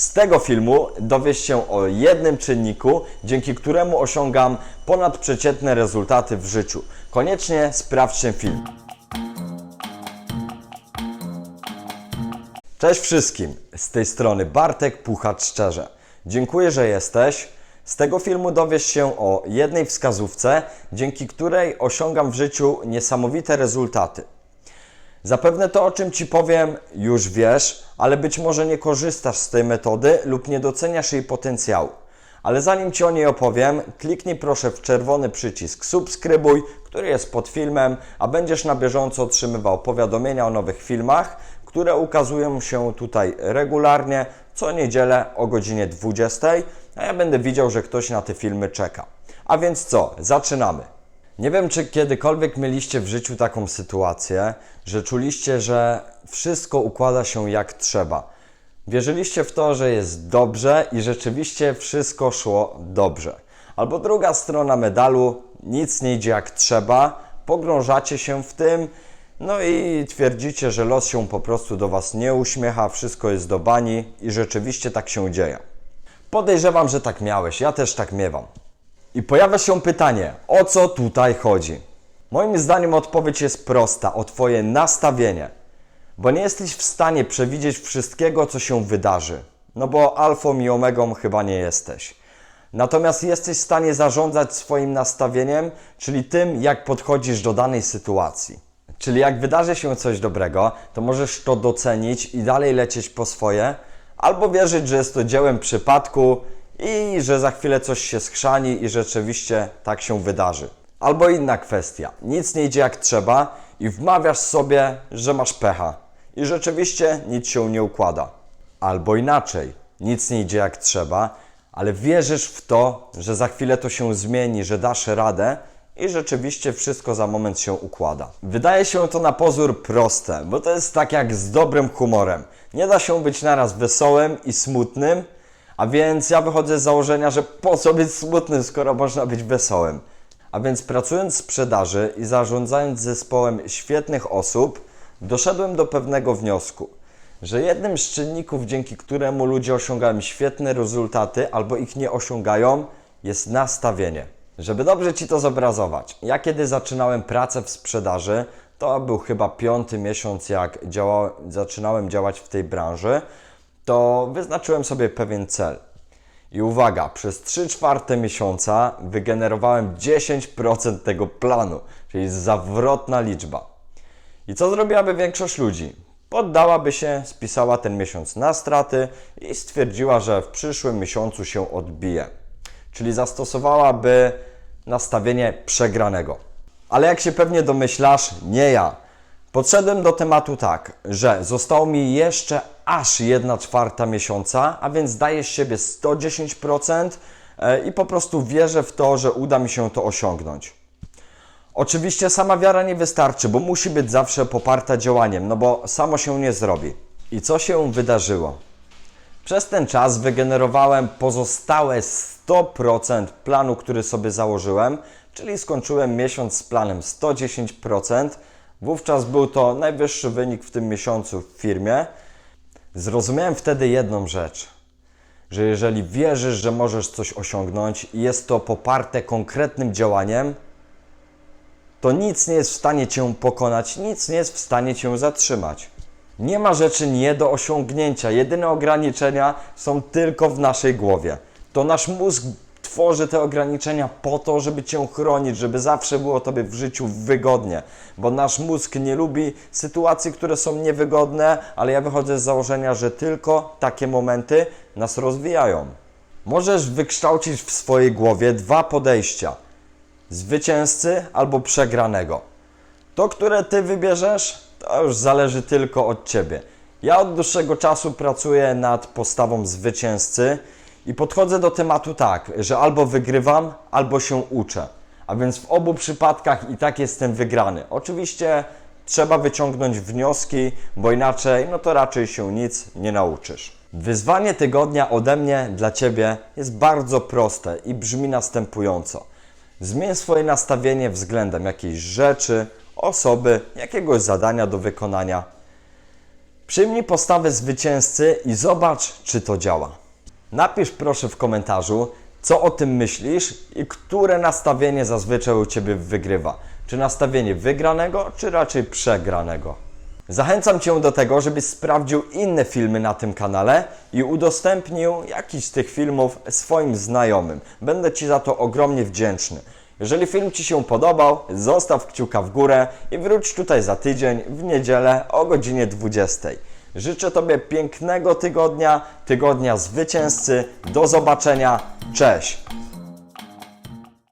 Z tego filmu dowiesz się o jednym czynniku, dzięki któremu osiągam ponadprzeciętne rezultaty w życiu. Koniecznie sprawdź ten film. Cześć wszystkim, z tej strony Bartek Puchacz Szczerze. Dziękuję, że jesteś. Z tego filmu dowiesz się o jednej wskazówce, dzięki której osiągam w życiu niesamowite rezultaty. Zapewne to, o czym Ci powiem, już wiesz, ale być może nie korzystasz z tej metody lub nie doceniasz jej potencjału. Ale zanim Ci o niej opowiem, kliknij proszę w czerwony przycisk subskrybuj, który jest pod filmem, a będziesz na bieżąco otrzymywał powiadomienia o nowych filmach, które ukazują się tutaj regularnie co niedzielę o godzinie 20, a ja będę widział, że ktoś na te filmy czeka. A więc co, zaczynamy. Nie wiem, czy kiedykolwiek mieliście w życiu taką sytuację, że czuliście, że wszystko układa się jak trzeba. Wierzyliście w to, że jest dobrze i rzeczywiście wszystko szło dobrze. Albo druga strona medalu, nic nie idzie jak trzeba, pogrążacie się w tym, no i twierdzicie, że los się po prostu do Was nie uśmiecha, wszystko jest do bani i rzeczywiście tak się dzieje. Podejrzewam, że tak miałeś, ja też tak miewam. I pojawia się pytanie, o co tutaj chodzi? Moim zdaniem odpowiedź jest prosta, o Twoje nastawienie. Bo nie jesteś w stanie przewidzieć wszystkiego, co się wydarzy. No bo alfą i omegą chyba nie jesteś. Natomiast jesteś w stanie zarządzać swoim nastawieniem, czyli tym, jak podchodzisz do danej sytuacji. Czyli jak wydarzy się coś dobrego, to możesz to docenić i dalej lecieć po swoje, albo wierzyć, że jest to dziełem przypadku i że za chwilę coś się schrzani i rzeczywiście tak się wydarzy. Albo inna kwestia, nic nie idzie jak trzeba i wmawiasz sobie, że masz pecha i rzeczywiście nic się nie układa. Albo inaczej, nic nie idzie jak trzeba, ale wierzysz w to, że za chwilę to się zmieni, że dasz radę i rzeczywiście wszystko za moment się układa. Wydaje się to na pozór proste, bo to jest tak jak z dobrym humorem. Nie da się być naraz wesołym i smutnym, a więc ja wychodzę z założenia, że po co być smutnym, skoro można być wesołym. A więc pracując w sprzedaży i zarządzając zespołem świetnych osób, doszedłem do pewnego wniosku, że jednym z czynników, dzięki któremu ludzie osiągają świetne rezultaty albo ich nie osiągają, jest nastawienie. Żeby dobrze Ci to zobrazować, ja kiedy zaczynałem pracę w sprzedaży, to był chyba piąty miesiąc, jak zaczynałem działać w tej branży, to wyznaczyłem sobie pewien cel. I uwaga, przez 3 czwarte miesiąca wygenerowałem 10% tego planu, czyli zawrotna liczba. I co zrobiłaby większość ludzi? Poddałaby się, spisała ten miesiąc na straty i stwierdziła, że w przyszłym miesiącu się odbije. Czyli zastosowałaby nastawienie przegranego. Ale jak się pewnie domyślasz, nie ja. Podszedłem do tematu tak, że zostało mi jeszcze aż 1 czwarta miesiąca, a więc daję z siebie 110% e, i po prostu wierzę w to, że uda mi się to osiągnąć. Oczywiście sama wiara nie wystarczy, bo musi być zawsze poparta działaniem, no bo samo się nie zrobi. I co się wydarzyło? Przez ten czas wygenerowałem pozostałe 100% planu, który sobie założyłem, czyli skończyłem miesiąc z planem 110%. Wówczas był to najwyższy wynik w tym miesiącu w firmie. Zrozumiałem wtedy jedną rzecz, że jeżeli wierzysz, że możesz coś osiągnąć i jest to poparte konkretnym działaniem, to nic nie jest w stanie Cię pokonać, nic nie jest w stanie Cię zatrzymać. Nie ma rzeczy nie do osiągnięcia. Jedyne ograniczenia są tylko w naszej głowie. To nasz mózg tworzy te ograniczenia po to, żeby Cię chronić, żeby zawsze było Tobie w życiu wygodnie. Bo nasz mózg nie lubi sytuacji, które są niewygodne, ale ja wychodzę z założenia, że tylko takie momenty nas rozwijają. Możesz wykształcić w swojej głowie dwa podejścia: zwycięzcy albo przegranego. To, które Ty wybierzesz, to już zależy tylko od Ciebie. Ja od dłuższego czasu pracuję nad postawą zwycięzcy i podchodzę do tematu tak, że albo wygrywam, albo się uczę. A więc w obu przypadkach i tak jestem wygrany. Oczywiście trzeba wyciągnąć wnioski, bo inaczej no to raczej się nic nie nauczysz. Wyzwanie tygodnia ode mnie dla Ciebie jest bardzo proste i brzmi następująco. Zmień swoje nastawienie względem jakiejś rzeczy, osoby, jakiegoś zadania do wykonania. Przyjmij postawę zwycięzcy i zobacz, czy to działa. Napisz proszę w komentarzu, co o tym myślisz i które nastawienie zazwyczaj u Ciebie wygrywa. Czy nastawienie wygranego, czy raczej przegranego. Zachęcam Cię do tego, żebyś sprawdził inne filmy na tym kanale i udostępnił jakiś z tych filmów swoim znajomym. Będę Ci za to ogromnie wdzięczny. Jeżeli film Ci się podobał, zostaw kciuka w górę i wróć tutaj za tydzień w niedzielę o godzinie 20. Życzę Tobie pięknego tygodnia, tygodnia zwycięzcy. Do zobaczenia. Cześć!